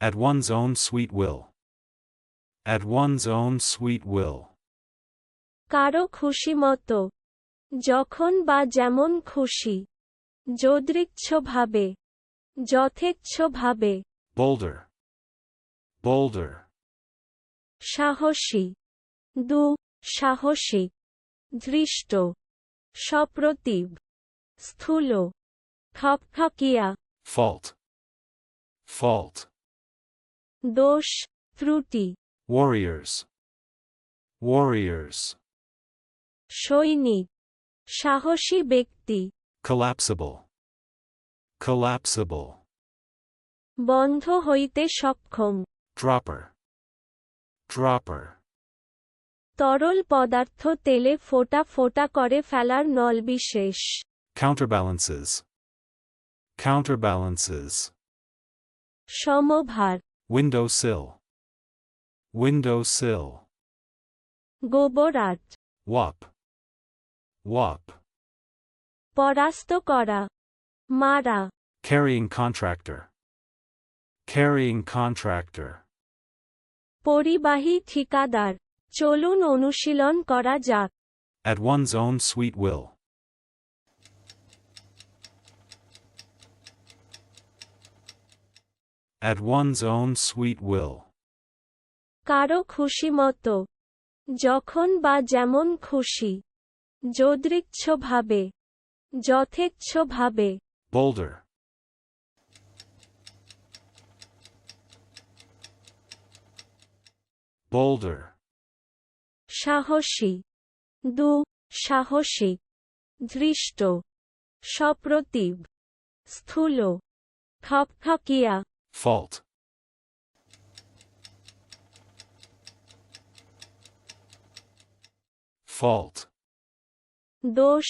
At one's own sweet will. At one's own sweet will. কারো খুশি মতো যখন বা যেমন খুশি যদৃচ্ছভাবে যথেচ্ছভাবে Boulder. Boulder. সাহসী দু সাহসিক ধৃষ্ট সপ্রতিভ স্থূল খকখকিয়া Fault. Fault. দোষ ত্রুটি Warriors. Warriors. সৈনিক সাহসী ব্যক্তি Collapsible. Collapsible. বন্ধ হইতে সক্ষম Dropper. Dropper. তরল পদার্থ তেলে ফোঁটা ফোঁটা করে ফেলার নলবিশেষ Counterbalances. Counterbalances. সমভার Windowsill. Windowsill. গোবরাট Wop. Wop. পরাস্ত করা মারা Carrying contractor. Carrying contractor. পরিবাহী ঠিকাদার চলুন অনুশীলন করা যাক At one's own sweet will. At one's own sweet will. কারও খুশি মতো যখন বা যেমন খুশি যদৃচ্ছভাবে যথেচ্ছভাবে Boulder. Boulder. সাহসী দু সাহসিক ধৃষ্ট সপ্রতিভ স্থূল খকখকিয়া Fault. Fault. দোষ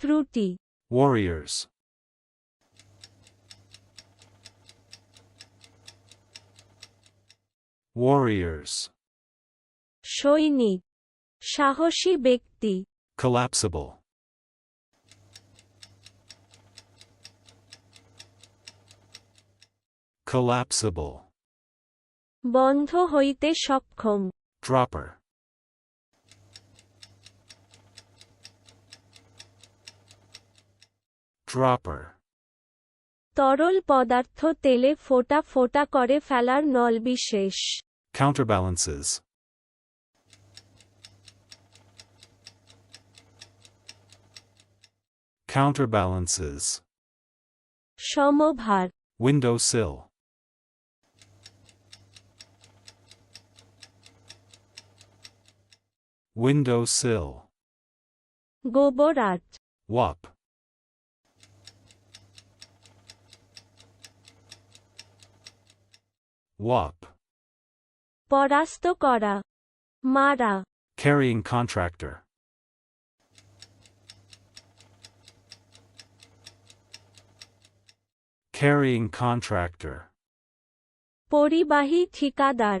ত্রুটি Warriors. Warriors. সৈনিক সাহসী ব্যক্তি Collapsible. Collapsible. বন্ধ হইতে সক্ষম Dropper. Dropper. তরল পদার্থ তেলে ফোঁটা ফোঁটা করে ফেলার নলবিশেষ Counterbalances. Counterbalances. সমভার Windowsill. Windowsill. গোবরাট Wop. Wop. পরাস্ত করা মারা Carrying contractor. Carrying contractor. পরিবাহী ঠিকাদার